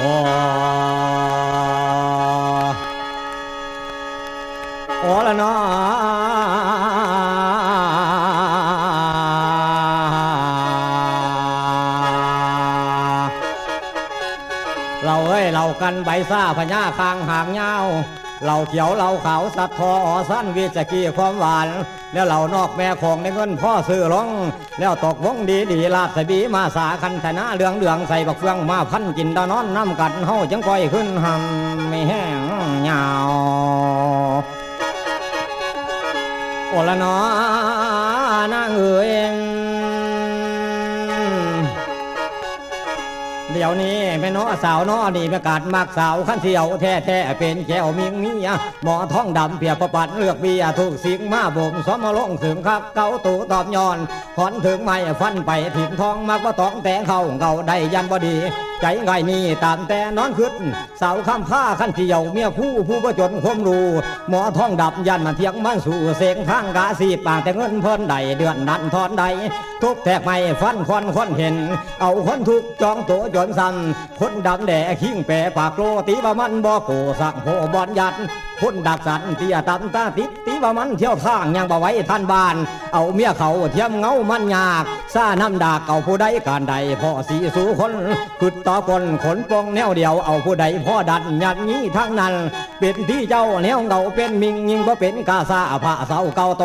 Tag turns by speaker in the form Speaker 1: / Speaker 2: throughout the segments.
Speaker 1: โอ้โอ้ละเนาะเราเอ้ยเรากันใบซ่าพญาคางหางยา วเราเขียวเราขาวสัตว์ทออสั้นวิจกีความหวาน แล้วเรานอกแม่ของในเงินพ่อซื้อร้อง แล้วตกวงดีดีลาดสบีมาสาคันธนาเหลืองเหลืองใส่บักเฟืองมาพันกินดานอนน้ำกันเฮาจังก้อยขึ้นหำไม่แห้งยาวโอละนอนางเอ๋ย เดี๋ยวนี้แม่น้อสาวน้อนี่ประกาศมากสาวขั้นเที่ยวแท้แท้เป็นแก้วมิงมียหมอท้องดำเพียประปัดเลือกเบียถูกสิงมาบ่มซ้อมมาลงถึงคับเกาตูตอบย้อนขอนถึงไม่ฟันไปถิ่มทองมากว่าต้องแต่งเขาเก่าได้ยันบดี ใจง่ายนี่ตามแต่นอนขึ้นสาวคำผ้าขันเที่ยวเมียผู้ผู้ประจนคมรูหมอท้องดับยันมาเทียงมันสู่เสียงข้างกาสีปากแต่เงินเพิ่นใดเดือนนั้นทอนใด ทุกแทกไม่ฟันควันคนเห็น เอาคนทุกจองตัวจนสั่นคนดำแดขิงแปะปากโลตีว่ามันบ่โกสักโหบอนยัด คนดักสันเตียตำตาติดตีว่ามันเที่ยวทางยังบ่ไว้ท่านบ้าน เอาเมียเขาเทียมเงามันยากซาน้ำดากเอาผู้ใดการใดพ่อสีสู่คนขุดต่อคนขนปองแนวเดียวเอาผู้ใดพ่อดันยัดนี้ทั้งนั้น เป็นที่เจ้าแนวเงาเป็นมิงยิงบ่เป็นกาซาผ้าเสาเก่าโต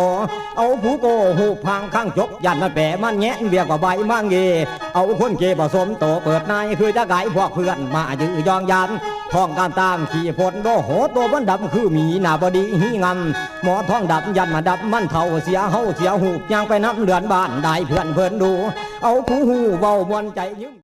Speaker 1: เอาผู้โกหูพังข้างจกยันมันแปะมันแงะเบียกว่าใบมังเกเอาคนเกผสมโตเปิดนายคือจะไก่พวกเพื่อนมายือยองยัน ท้องตามตามขี่พนโดโหตัวมันดำคือหมีหน้าบดีหีงำหมอท้องดับยันมาดับมันเท่าเสียเฮาเสียหูยางไปน้ำเลือนบ้านได้เพื่อนเพื่อนดู เอาผู้หูเบาบวนใจยืม